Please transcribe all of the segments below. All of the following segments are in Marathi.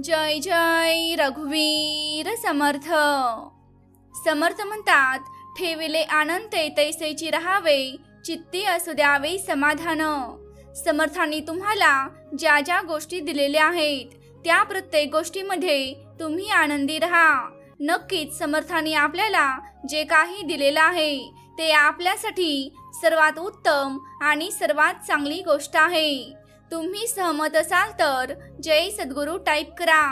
जय जय रघुवीर समर्थ. समर्थ म्हणतात ठेविले आनंद तैसेची राहावे चित्ती असू द्यावे समाधान. समर्थांनी तुम्हाला ज्या ज्या गोष्टी दिलेल्या आहेत त्या प्रत्येक गोष्टीमध्ये तुम्ही आनंदी राहा. नक्कीच समर्थांनी आपल्याला जे काही दिलेलं आहे ते आपल्यासाठी सर्वात उत्तम आणि सर्वात चांगली गोष्ट आहे. तुम्ही सहमत असाल तर जय सद्गुरू टाईप करा.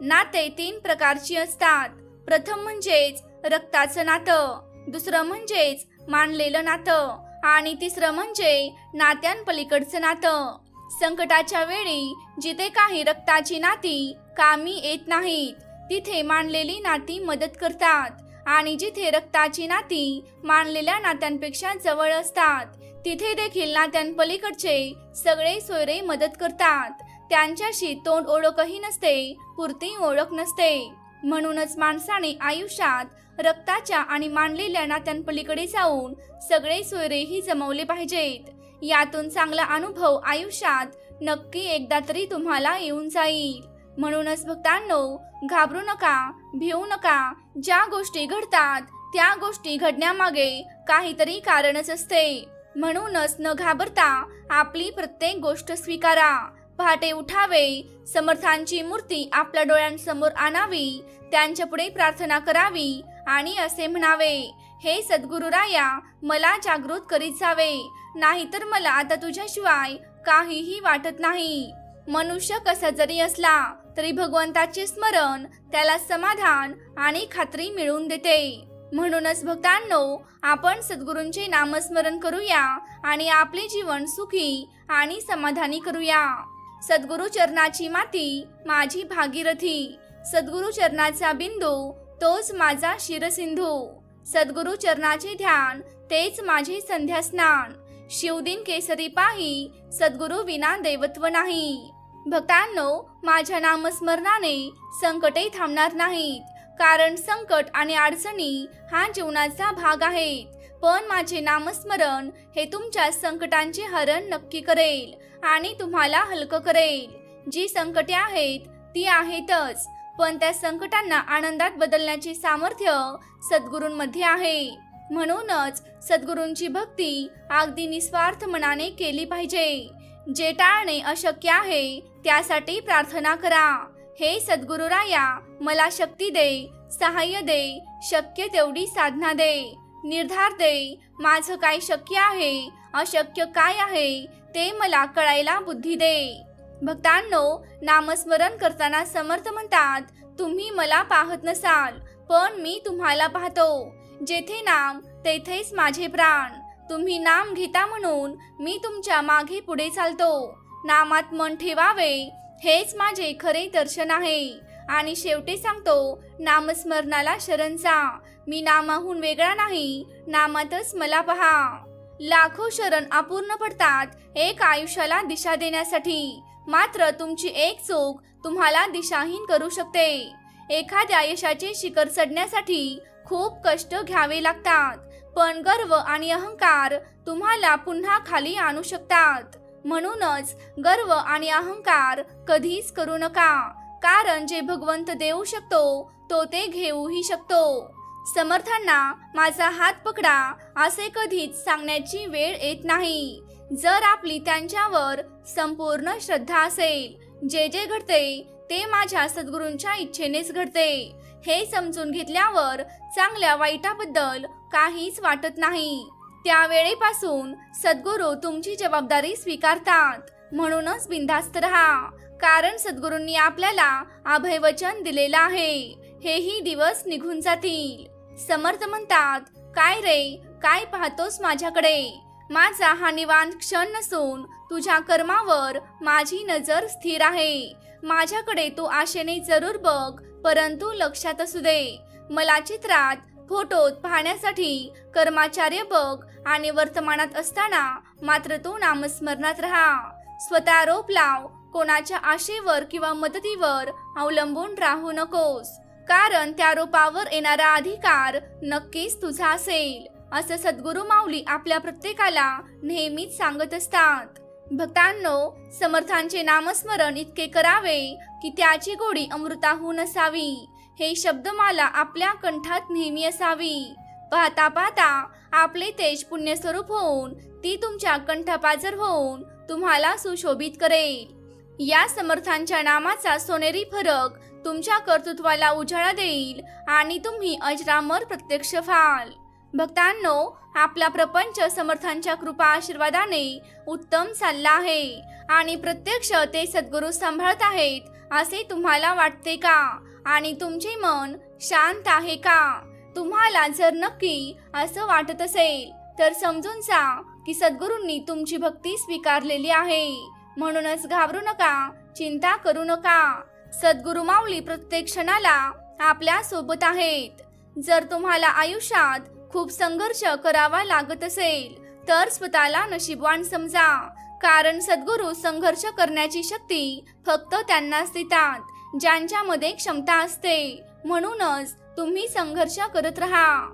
नाते तीन प्रकारची असतात. प्रथम म्हणजेच रक्ताचं नातं दुसरं म्हणजेच मानलेलं नातं आणि तिसरं म्हणजे नात्यांपलीकडचं नातं. संकटाच्या वेळी जिथे काही रक्ताची नाती कामी येत नाहीत तिथे मानलेली नाती मदत करतात आणि जिथे रक्ताची नाती मानलेल्या नात्यांपेक्षा जवळ असतात तिथे देखील नात्यांपलीकडचे सगळे सोयरे मदत करतात. त्यांच्याशी तोंड ओळखही नसते पुरती ओळख नसते. म्हणूनच माणसाने आयुष्यात रक्ताच्या आणि मानलेल्या नात्यांपलीकडे जाऊन सगळे सोयरेही जमवले पाहिजेत. यातून चांगला अनुभव आयुष्यात नक्की एकदा तरी तुम्हाला येऊन जाईल. म्हणूनच भक्तांनो घाबरू नका भिवू नका. ज्या गोष्टी घडतात त्या गोष्टी घडण्यामागे काहीतरी कारणच असते. म्हणूनच न घाबरता आपली प्रत्येक गोष्ट स्वीकारा. पहाटे उठावे समर्थांची मूर्ती आपल्या डोळ्यांसमोर आणावी त्यांच्या पुढे प्रार्थना करावी आणि असे म्हणावे हे सद्गुरुराया मला जागृत करीत जावे नाहीतर मला आता तुझ्याशिवाय काहीही वाटत नाही. मनुष्य कसा जरी असला तरी भगवंताचे स्मरण त्याला समाधान आणि खात्री मिळवून देते. म्हणूनच भक्तांनो आपण सद्गुरूंचे नामस्मरण करूया आणि आपले जीवन सुखी आणि समाधानी करूया. सद्गुरु चरणाची माती माझी भागीरथी. सद्गुरु चरणाचा बिंदू तोच माझा शिरसिंधू. सद्गुरु चरणाचे ध्यान तेच माझे संध्या स्नान शिवदिन केसरी पाही सद्गुरु विना दैवत्व नाही. भक्तांनो माझ्या नामस्मरणाने संकटे थांबणार नाहीत. कारण संकट आणि अडचणी हा जीवनाचा भाग आहेत. पण माझे नामस्मरण हे तुमच्या संकटांचे हरण नक्की करेल आणि तुम्हाला हलकं करेल. जी संकटे आहेत ती आहेतच पण त्या संकटांना आनंदात बदलण्याचे सामर्थ्य सद्गुरूंमध्ये आहे. म्हणूनच सद्गुरूंची भक्ती अगदी निस्वार्थ मनाने केली पाहिजे. जे टाळणे अशक्य आहे त्यासाठी प्रार्थना करा. हे सद्गुरुराया मला शक्ती दे सहाय्य दे शक्य तेवढी साधना दे निर्धार दे माझं काय शक्य आहे अशक्य काय आहे ते मला कळायला बुद्धी दे भक्तांनो नामस्मरण करताना समर्थ म्हणतात तुम्ही मला पाहत नसाल पण मी तुम्हाला पाहतो. जेथे नाम तेथेच माझे प्राण. तुम्ही नाम घेता म्हणून मी तुमच्या मागे पुढे चालतो. नामात मन ठेवावे हेच माझे खरे दर्शन आहे. आणि शेवटी सांगतो नामस्मरणाला शरणचा मी नामाहून वेगळा नाही नामातच मला पहा. लाखो शरण अपूर्ण पडतात एक आयुष्याला दिशा देण्यासाठी. मात्र तुमची एक चूक तुम्हाला दिशाहीन करू शकते. एखाद्या यशाचे शिखर चढण्यासाठी खूप कष्ट घ्यावे लागतात. पण गर्व आणि अहंकार तुम्हाला पुन्हा खाली आणू शकतात. म्हणूनच गर्व आणि अहंकार कधीच करू नका. कारण जे भगवंत देऊ शकतो तो ते घेऊही शकतो. समर्थांना माझा हात पकडा असे कधीच सांगण्याची वेळ येत नाही. जर आपली त्यांच्यावर संपूर्ण श्रद्धा असेल जे जे घडते ते माझ्या सद्गुरूंच्या इच्छेनेच घडते. हे समजून घेतल्यावर चांगल्या वाईटाबद्दल काहीच वाटत नाही. त्यावेळेपासून सद्गुरू तुमची जबाबदारी स्वीकारतात. म्हणूनच बिंदास्त राहा. कारण सद्गुरूंनी आपल्याला अभयवचन दिलेलं आहे. हेही दिवस निघून जातील. समर्थ म्हणतात काय रे? काय पाहतोस माझ्याकडे? माझा हा निवांत क्षण नसून तुझ्या कर्मावर माझी नजर स्थिर आहे. माझ्याकडे तू आशेने जरूर बघ परंतु लक्षात असू दे. मला चित्रात फोटोत पाहण्यासाठी कर्माचार्य बघ आणि वर्तमानात असताना मात्र तू नामस्मरणात राहा. स्वतः रोप लाव कोणाच्या आशेवर किंवा मदतीवर अवलंबून राहू नकोस. कारण त्या रोपावर येणारा अधिकार नक्कीच तुझा असेल असं सद्गुरू माऊली आपल्या प्रत्येकाला नेहमीच सांगत असतात. भक्तांनो समर्थांचे नामस्मरण इतके करावे की त्याची गोडी अमृताहून असावी. हे शब्दमाला आपल्या कंठात नेहमी असावी. पाहता पाहता आपले तेज पुण्यस्वरूप होऊन ती तुमच्या कंठपाजर होऊन तुम्हाला सुशोभित करेल. या समर्थांच्या नामाचा सोनेरी फरक तुमच्या कर्तृत्वाला उजाळा देईल आणि तुम्ही अजरामर प्रत्यक्ष व्हाल. भक्तांनो आपला प्रपंच समर्थांच्या कृपा आशीर्वादाने उत्तम चालला आहे आणि प्रत्यक्ष ते सद्गुरू सांभाळत आहेत असे तुम्हाला वाटते का? आणि तुमचे मन शांत आहे का? तुम्हाला जर नक्की असं वाटत असेल तर समजून जा की सद्गुरूंनी तुमची भक्ती स्वीकारलेली आहे. म्हणूनच घाबरू नका चिंता करू नका. सद्गुरू माऊली प्रत्येक क्षणाला आपल्यासोबत आहेत. जर तुम्हाला आयुष्यात खूप संघर्ष करावा लागत असेल तर स्वतःला नशीबवान समजा. कारण सद्गुरू संघर्ष करण्याची शक्ती फक्त त्यांनाच देतात. ज्यांच्यामध्ये क्षमता असते म्हणूनच तुम्ही संघर्ष करत राहा.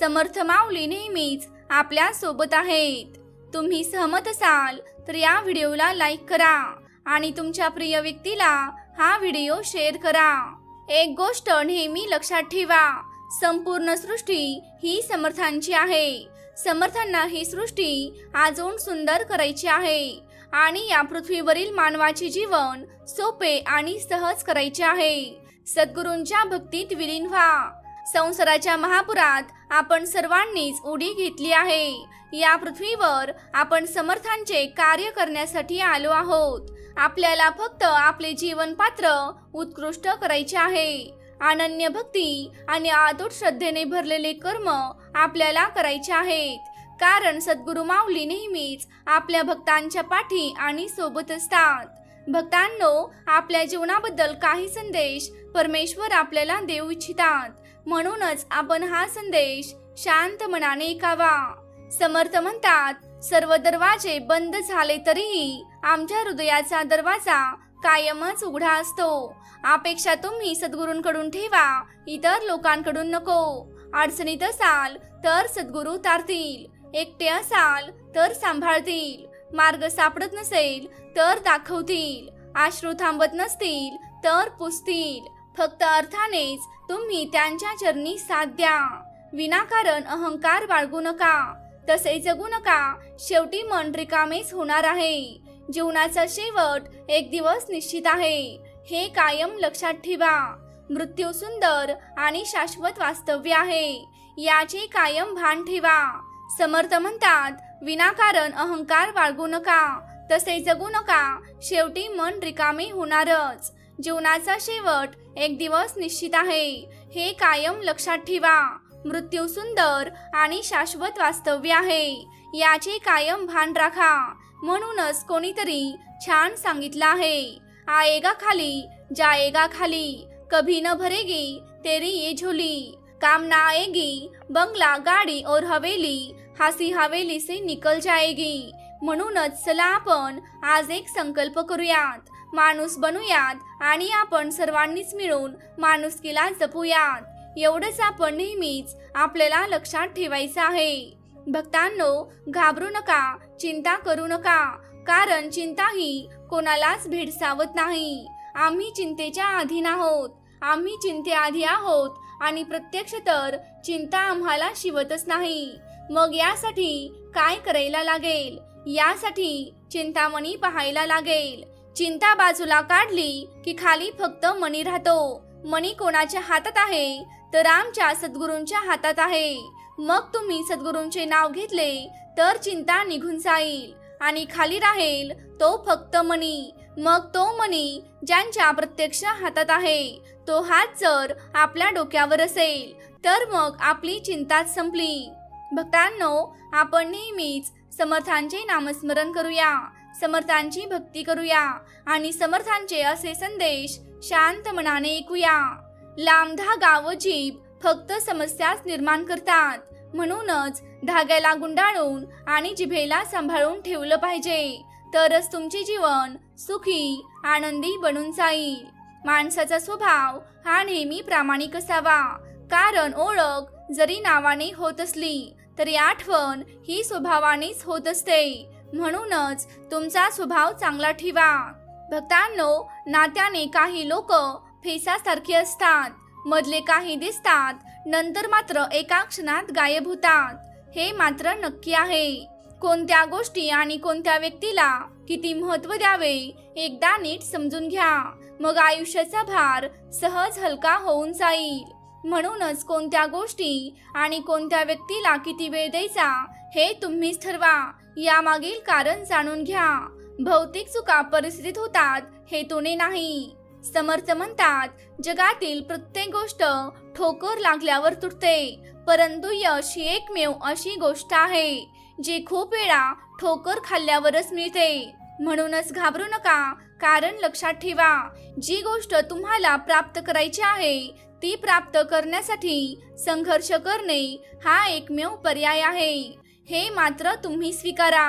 समर्थ माऊली नेहमीच आपल्यासोबत आहेत. तुम्ही सहमत असाल तर या व्हिडिओला लाईक करा आणि तुमच्या प्रिय व्यक्तीला हा व्हिडिओ शेअर करा. एक गोष्ट नेहमी लक्षात ठेवा संपूर्ण सृष्टी ही समर्थांची आहे. समर्थांना ही सृष्टी अजून सुंदर करायची आहे. आणि या पृथ्वीवरील मानवाचे जीवन सोपे आणि सहज करायचे आहे. सद्गुरूंच्या भक्तीत विलीन व्हा. संसाराच्या महापुरात आपण सर्वांनीच उडी घेतली आहे. या पृथ्वीवर आपण समर्थांचे कार्य करण्यासाठी आलो आहोत. आपल्याला फक्त आपले जीवन पात्र उत्कृष्ट करायचे आहे. अनन्य भक्ती आणि आदोट श्रद्धेने भरलेले कर्म आपल्याला करायचे आहेत. कारण सद्गुरू माऊली नेहमीच आपल्या भक्तांच्या पाठी आणि सोबत असतात. भक्तांनो आपल्या जीवनाबद्दल काही संदेश परमेश्वर आपल्याला देऊ इच्छितात. म्हणूनच आपण हा संदेश शांत मनाने ऐकावा. समर्थ म्हणतात सर्व दरवाजे बंद झाले तरीही आमच्या हृदयाचा दरवाजा कायमच उघडा असतो. अपेक्षा तुम्ही सद्गुरूंकडून ठेवा इतर लोकांकडून नको. अडचणीत असाल तर सद्गुरू तारतील एकटे असाल तर सांभाळतील. मार्ग सापडत नसेल तर दाखवतील. आश्रू थांबत नसतील तर पुसतील. फक्त अर्थानेच तुम्ही त्यांच्या चरणी साथ द्या. विनाकारण अहंकार बाळगू नका. तसे जगू नका. शेवटी मन रिकामेच होणार आहे. जीवनाचा शेवट एक दिवस निश्चित आहे. हे कायम लक्षात ठेवा. मृत्यू सुंदर आणि शाश्वत वास्तव्य आहे. याचे कायम भान ठेवा. समर्थ म्हणतात विनाकारण अहंकार बाळगू नका. तसे जगू नका. शेवटी मन रिकामे होणारच. जीवनाचा शेवट एक दिवस निश्चित आहे. हे कायम लक्षात ठेवा. मृत्यू सुंदर आणि शाश्वत वास्तव्य आहे. याचे कायम भान राखा. म्हणूनच कोणीतरी छान सांगितलं आहे. आएगा खाली जाएगा खाली कभी न भरेगी तेरी ये झोली. काम ना आएगी बंगला गाडी और हवेली हासी हवेली से निकल जाएगी. म्हणूनच चला आपण आज एक संकल्प करूयात. माणूस बनूयात आणि आपण सर्वांनीच मिळून माणुसकीला जपूयात. एवढंच आपण नेहमीच आपल्याला लक्षात ठेवायचं आहे. भक्तांनो घाबरू नका चिंता करू नका कारण चिंता ही कोणालाच भेडसावत नाही. आम्ही चिंतेच्या अधीन आहोत. आम्ही चिंतेआधी आहोत आणि प्रत्यक्ष तर चिंता आम्हाला शिवतच नाही. मग यासाठी काय करायला लागेल? यासाठी चिंतामणी पाहायला लागेल. चिंता बाजूला काढली की खाली फक्त मणी राहतो. मणी कोणाच्या हातात आहे? तर आमच्या सद्गुरूंच्या हातात आहे. मग तुम्ही सद्गुरूंचे नाव घेतले तर चिंता निघून जाईल. आणि खाली राहील तो फक्त मणी. मग तो मणी ज्यांच्या प्रत्यक्ष हातात आहे तो हात जर आपल्या डोक्यावर असेल तर मग आपली चिंताच संपली. भक्तांनो आपण नेहमीच समर्थांचे नामस्मरण करूया समर्थांची भक्ती करूया आणि समर्थांचे असे संदेश शांत मनाने ऐकूया. लांब धागा व जीभ फक्त समस्याच निर्माण करतात म्हणूनच धाग्याला गुंडाळून आणि जिभेला सांभाळून ठेवलं पाहिजे. तरच तुमचे जीवन सुखी आनंदी बनून जाईल. माणसाचा स्वभाव हा नेहमी प्रामाणिक असावा कारण ओळख जरी नावाने होत असली तरी आठवण ही स्वभावानेच होत असते. म्हणूनच तुमचा स्वभाव चांगला ठेवा. भक्तांनो नात्याने काही लोक फेसासारखे असतात. मधले काही दिसतात नंतर मात्र एका क्षणात गायब होतात. हे मात्र नक्की आहे. कोणत्या गोष्टी आणि कोणत्या व्यक्तीला किती महत्त्व द्यावे एकदा नीट समजून घ्या. मग आयुष्याचा भार सहज हलका होऊन जाईल. म्हणूनच कोणत्या गोष्टी आणि कोणत्या व्यक्तीला किती वेळ द्यायचा हे तुम्हीच ठरवा. यामागील कारण जाणून घ्या. भौतिक चुका परिस्थितीत होतात हेतूने नाही. समर्थ म्हणतात जगातील प्रत्येक गोष्ट ठोकर लागल्यावर तुटते परंतु यश ही एकमेव अशी गोष्ट आहे जी खूप वेळा ठोकर खाल्ल्यावरच मिळते. म्हणूनच घाबरू नका कारण लक्षात ठेवा जी गोष्ट तुम्हाला प्राप्त करायची आहे ती प्राप्त करण्यासाठी संघर्ष करणे हा एकमेव पर्याय आहे. हे मात्र तुम्ही स्वीकारा.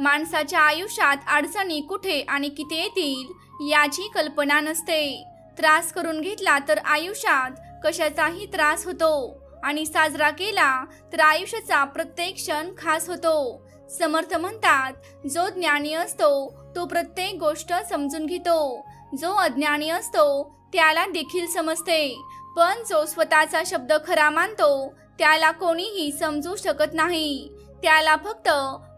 माणसाच्या आयुष्यात अडचणी कुठे आणि किती येतील याची कल्पना नसते. त्रास करून घेतला तर आयुष्यात कशाचाही त्रास होतो आणि साजरा केला तर आयुष्याचा प्रत्येक क्षण खास होतो. समर्थ म्हणतात जो ज्ञानी असतो तो प्रत्येक गोष्ट समजून घेतो. जो अज्ञानी असतो त्याला देखील समजते. पण जो स्वतःचा शब्द खरा मानतो त्याला कोणीही समजू शकत नाही. त्याला फक्त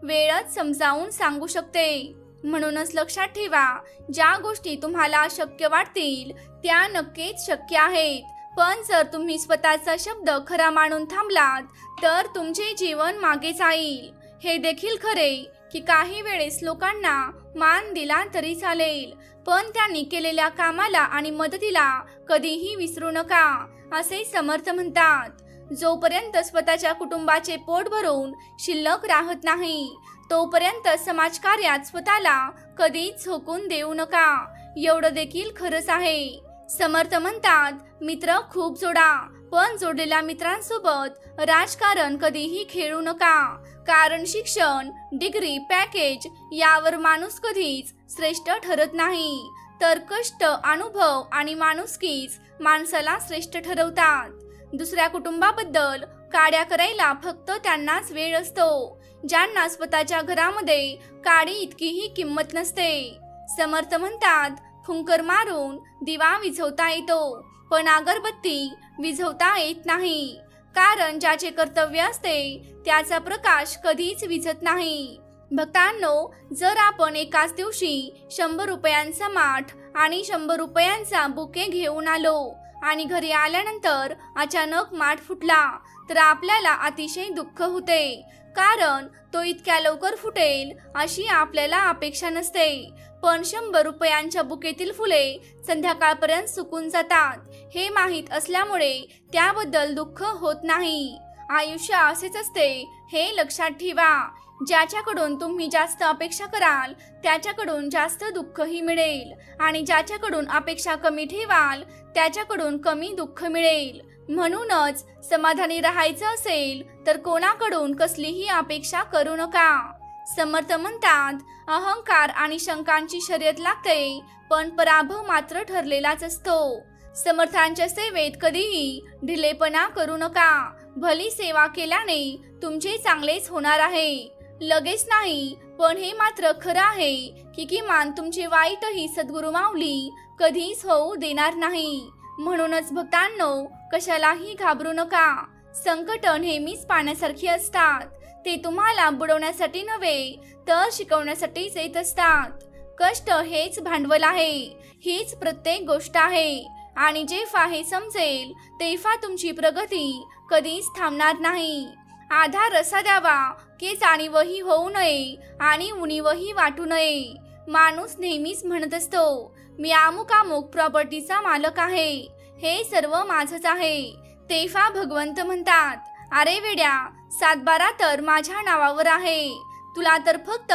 वेळच समजावून सांगू शकते. म्हणूनच लक्षात ठेवा ज्या गोष्टी तुम्हाला अशक्य वाटतील त्या नक्कीच शक्य आहेत. पण जर तुम्ही स्वतःचा शब्द खरा मानून थांबलात तर तुमचे जीवन मागे जाईल. हे देखील खरे की काही वेळेस लोकांना मान दिला तरी चालेल पण त्यांनी केलेल्या कामाला आणि मदतीला कधीही विसरू नका असे समर्थ म्हणतात. जोपर्यंत स्वतःच्या कुटुंबाचे पोट भरून शिल्लक राहत नाही तोपर्यंत समाजकार्यात स्वतःला कधीच झोकून देऊ नका. एवढं देखील खरंच आहे. समर्थ म्हणतात मित्र खूप जोडा पण जोडलेल्या मित्रांसोबत राजकारण कधीही खेळू नका. कारण शिक्षण डिग्री पॅकेज यावर माणूस कधीच श्रेष्ठ ठरत नाही. तर कष्ट अनुभव आणि माणुसकीच माणसाला श्रेष्ठ ठरवतात. दुसऱ्या कुटुंबाबद्दल काड्या करायला फक्त त्यांनाच वेळ असतो. ज्यांना स्वतःच्या घरामध्ये काडी इतकीही किंमत नसते. समर्थ म्हणतात फुंकर मारून दिवा विझवता येतो. पण अगरबत्ती विझवता येत नाही. कारण ज्याचे कर्तव्य असते त्याचा प्रकाश कधीच विझत नाही. भक्तांनो जर आपण एकाच दिवशी शंभर रुपयांचा माठ आणि शंभर रुपयांचा बुके घेऊन आलो आणि घरी आल्यानंतर अचानक माठ फुटला तर आपल्याला अतिशय दुःख होते. कारण तो इतक्या लवकर फुटेल अशी आपल्याला अपेक्षा नसते. पण शंभर रुपयांच्या बुकेतील फुले संध्याकाळपर्यंत सुकून जातात. हे माहीत असल्यामुळे त्याबद्दल दुःख होत नाही. आयुष्य असेच असते हे लक्षात ठेवा. ज्याच्याकडून तुम्ही जास्त अपेक्षा कराल त्याच्याकडून जास्त दुःखही मिळेल. आणि ज्याच्याकडून अपेक्षा कमी ठेवाल त्याच्याकडून कमी दुःख मिळेल. म्हणूनच समाधानी राहायचं असेल तर कोणाकडून कसलीही अपेक्षा करू नका. समर्थ म्हणतात अहंकार आणि शंकांची शर्यत लागते पण पराभव मात्र ठरलेलाच असतो. समर्थांच्या सेवेत कधीही ढिलेपणा करू नका. भली सेवा केल्याने तुमचे चांगलेच होणार आहे. लगेच नाही पण हे मात्र खरं आहे की किमान तुमचे वाईटही सद्गुरू माऊली कधीच होऊ देणार नाही. म्हणूनच भक्तांनो कशालाही घाबरू नका. संकट नेहमीच पाण्यासारखी असतात. ते तुम्हाला बुडवण्यासाठी नव्हे तर शिकवण्यासाठीच येत असतात. कष्ट हेच भांडवल आहे. हीच प्रत्येक गोष्ट आहे. आणि जेव्हा हे समजेल तेव्हा तुमची प्रगती कधीच थांबणार नाही. आधार असा द्यावा की जाणीवही होऊ नये आणि उणीवही वाटू नये. माणूस नेहमीच म्हणत असतो मी अमुक अमुक प्रॉपर्टीचा मालक आहे. हे सर्व माझच आहे. तेव्हा भगवंत म्हणतात अरे वेड्या सातबारा तर माझ्या नावावर आहे. तुला तर फक्त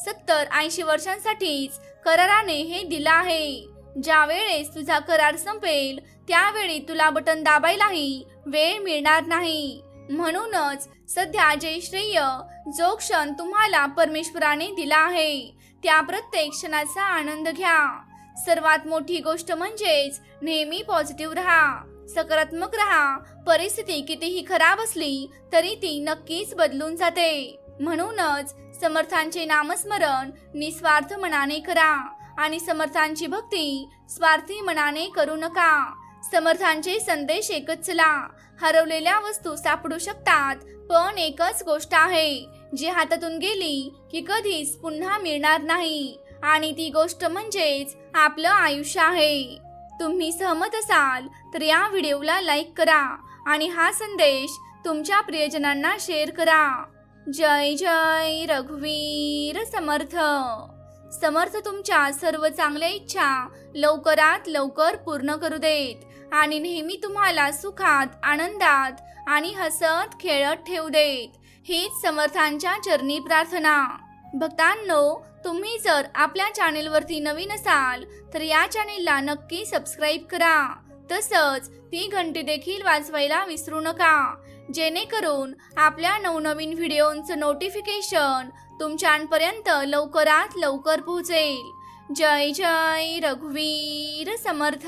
सत्तर ऐंशी वर्षांसाठीच कराराने हे दिलं आहे. ज्या वेळेस तुझा करार संपेल त्यावेळी तुला बटन दाबायलाही वेळ मिळणार नाही. म्हणूनच सध्या जे श्रेय जो क्षण तुम्हाला परमेश्वराने दिला आहे त्या प्रत्येक क्षणाचा आनंद घ्या. सर्वात मोठी गोष्ट म्हणजेच नेहमी पॉझिटिव्ह राहा सकारात्मक राहा. परिस्थिती कितीही खराब असली तरी ती नक्कीच बदलून जाते. म्हणूनच समर्थांचे नामस्मरण निस्वार्थ मनाने करा. आणि समर्थांची भक्ती स्वार्थी मनाने करू नका. समर्थांचे संदेश एकच चला हरवलेल्या वस्तू सापडू शकतात पण एकच गोष्ट आहे जी हातातून गेली की कधीच पुन्हा मिळणार नाही. आणि ती गोष्ट म्हणजेच आपलं आयुष्य आहे. तुम्ही सहमत असाल तर या व्हिडिओला लाईक करा आणि हा संदेश तुमच्या प्रियजनांना शेअर करा. जय जय रघुवीर समर्थ. समर्थ तुमच्या सर्व चांगल्या इच्छा लवकरात लवकर पूर्ण करू देत. आणि नेहमी तुम्हाला सुखात आनंदात आणि हसत खेळत ठेवू देत. हीच समर्थांच्या चरणी प्रार्थना. भक्तांनो तुम्ही जर आपल्या चॅनेलवरती नवीन असाल तर या चॅनेलला नक्की सबस्क्राईब करा. तसंच ती घंटी देखील वाजवायला विसरू नका. जेणेकरून आपल्या नवनवीन व्हिडिओंचं नोटिफिकेशन तुमच्यापर्यंत लवकरात लवकर पोहोचेल. जय जय रघुवीर समर्थ.